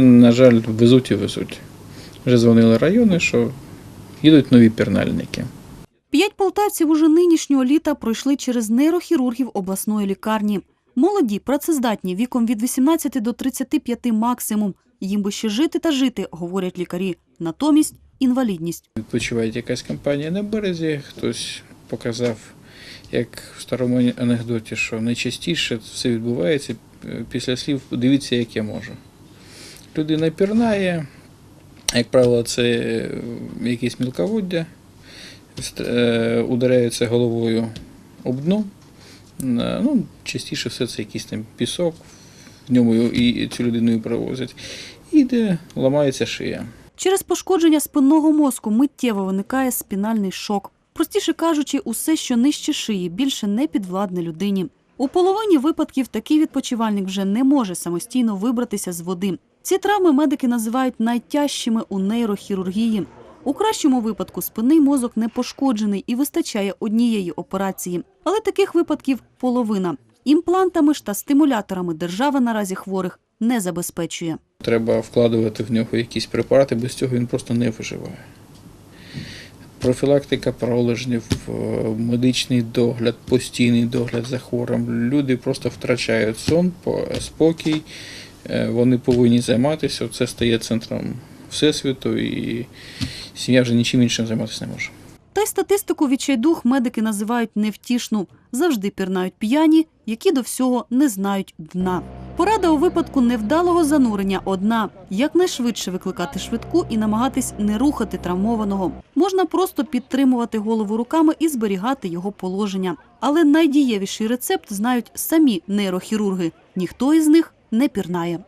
На жаль, везуть і везуть. Вже дзвонили райони, що їдуть нові пірнальники. П'ять полтавців уже нинішнього літа пройшли через нейрохірургів обласної лікарні. Молоді, працездатні, віком від 18 до 35 максимум. Їм би ще жити та жити, говорять лікарі. Натомість інвалідність. Відпочиває якась компанія на березі, хтось показав, як в старому анекдоті, що найчастіше все відбувається після слів дивіться, як я можу. Людина пірнає, як правило, це е, якесь мілководдя, е, ударяється головою об дно. Е, Ну, частіше все це якийсь там пісок, в ньому і цю людину і. І де ламається шия. Через пошкодження спинного мозку миттєво виникає спінальний шок. Простіше кажучи, усе, що нижче шиї, більше не підвладне людині. У половині випадків такий відпочивальник вже не може самостійно вибратися з води. Ці травми медики називають найтяжчими у нейрохірургії. У кращому випадку спинний мозок не пошкоджений і вистачає однієї операції. Але таких випадків половина. Імплантами ж та стимуляторами держава наразі хворих не забезпечує. Треба вкладувати в нього якісь препарати, без цього він просто не виживає. Профілактика пролежнів, е, медичний догляд, постійний догляд за хворим. Люди просто втрачають сон, по- спокій, вони повинні займатися. Це стає центром всесвіту, і сім'я вже нічим іншим займатися не може. Та й статистику відчайдух медики називають невтішну. Завжди пірнають п'яні, які до всього не знають дна. Порада у випадку невдалого занурення одна: якнайшвидше викликати швидку і намагатись не рухати травмованого. Можна просто підтримувати голову руками і зберігати його положення. Але найдієвіший рецепт знають самі нейрохірурги. Ніхто із них не пірнає.